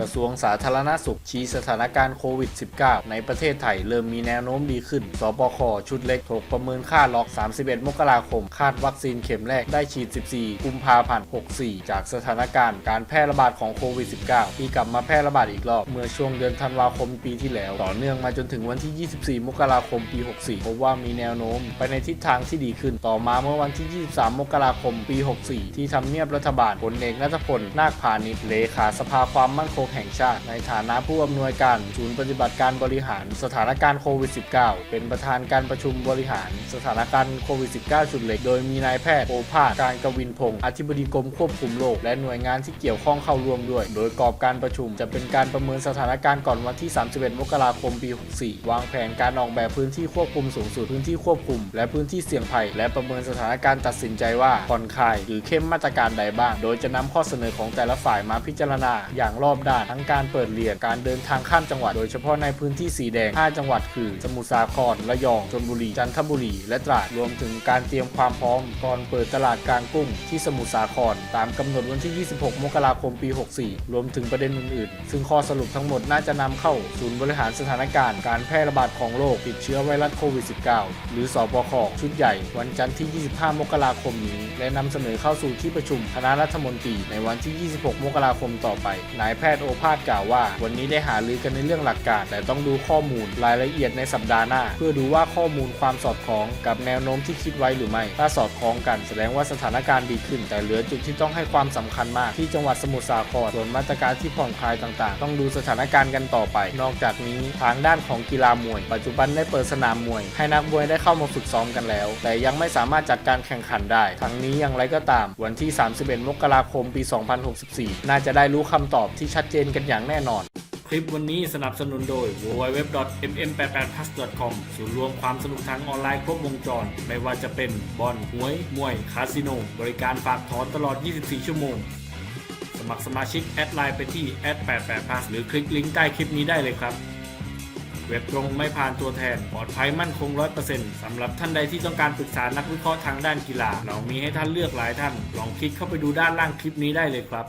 กระทรวงสาธารณสุขชี้สถานการณ์โควิด -19 ในประเทศไทยเริ่มมีแนวโน้มดีขึ้น สบค ชุดเล็กถกประเมินค่าล็อก 31 มกราคม คาดวัคซีนเข็มแรกได้ฉีด 14 กุมภาพันธ์ 64 จากสถานการณ์การแพร่ระบาดของโควิด -19 ที่กลับมาแพร่ระบาดอีกรอบ เมื่อช่วงเดือนธันวาคมปีที่แล้ว ต่อเนื่องมาจนถึงวันที่ 24 มกราคม ปี 64 พบว่ามีแนวโน้มไปในทิศทางที่ดีขึ้น ต่อมาเมื่อวันที่ 23 มกราคม ปี 64 ที่ทำเนียบรัฐบาลพลเอกนัทพล นาคพานิชเลขาสภาความมั่นคงแห่งชาติ ในฐานะผู้อำนวยการศูนย์ปฏิบัติการบริหารสถานการณ์โควิด -19 เป็นประธานการประชุมบริหารสถานการณ์โควิด -19 ชุดเล็ก โดยมีนายแพทย์โอภาสการกวินพงศ์อธิบดีกรมควบคุมโรคและหน่วยงานที่เกี่ยวข้องเข้าร่วมด้วย โดยกรอบการประชุมจะเป็นการประเมินสถานการณ์ก่อนวันที่ 31 มกราคม ปี 64 วางแผนการออกแบบพื้นที่ควบคุมสูงสุดพื้นที่ควบคุม และพื้นที่เสี่ยงภัย และประเมินสถานการณ์ตัดสินใจว่าผ่อนคลาย หรือเข้มมาตรการใดบ้าง โดยจะนำข้อเสนอของแต่ละฝ่ายมาพิจารณาอย่างรอบด้านทั้งการเปิดเรียนการเดินทางข้ามจังหวัดโดยเฉพาะในพื้นที่สีแดง 5 จังหวัดคือ สมุทรสาคร ระยอง ชลบุรี จันทบุรี และตราด รวมถึงการเตรียมความพร้อมก่อนเปิดตลาดกลางกุ้งที่สมุทรสาคร ตามกำหนดวันที่ 26 มกราคม ปี 64 รวมถึงประเด็นอื่นๆ ซึ่งข้อสรุปทั้งหมดน่าจะนำเข้าศูนย์บริหารสถานการณ์การแพร่ระบาดของโรคติดเชื้อไวรัสโควิด -19 หรือสบคชุดใหญ่ วันจันทร์ที่ 25 มกราคมนี้ และนำเสนอเข้าสู่ที่ประชุมคณะรัฐมนตรีในวันที่ 26 มกราคมต่อไปนายแพทย์โอภาสกล่าวว่า วันนี้ได้หารือกันในเรื่องหลักการ แต่ต้องดูข้อมูลรายละเอียดในสัปดาห์หน้า เพื่อดูว่าข้อมูลความสอดคล้องกับแนวโน้มที่คิดไว้หรือไม่ ถ้าสอดคล้องกันแสดงว่าสถานการณ์ดีขึ้น แต่เหลือจุดที่ต้องให้ความสำคัญมากที่จังหวัดสมุทรสาครส่วนมาตรการที่ผ่อนคลายต่างๆ ต้องดูสถานการณ์กันต่อไป นอกจากนี้ทางด้านของกีฬามวย ปัจจุบันได้เปิดสนามมวย ให้นักมวยได้เข้ามาฝึกซ้อมกันแล้ว แต่ยังไม่สามารถจัดการแข่งขันได้ ทั้งนี้อย่างไรก็ตาม วันที่ 31 มกราคม ปี 2064 น่าจะได้รู้คำตอบที่ชัดเจจนกันอย่างแน่นอน คลิปวันนี้สนับสนุนโดย www.mm88plus.com ศูนย์รวมความสนุกทางออนไลน์ครบวงจร ไม่ว่าจะเป็นบอลหวย มวย คาสิโน บริการฝากถอนตลอด 24 ชั่วโมง สมัครสมาชิกแอดไลน์ไปที่ @88plus หรือคลิกลิงก์ใต้คลิปนี้ได้เลยครับเว็บตรงไม่ผ่านตัวแทน ปลอดภัยมั่นคง 100%สำหรับท่านใดที่ต้องการปรึกษานักวิเคราะห์ทางด้านกีฬา เรามีให้ท่านเลือกหลายท่าน ลองคลิกเข้าไปดูด้านล่างคลิปนี้ได้เลยครับ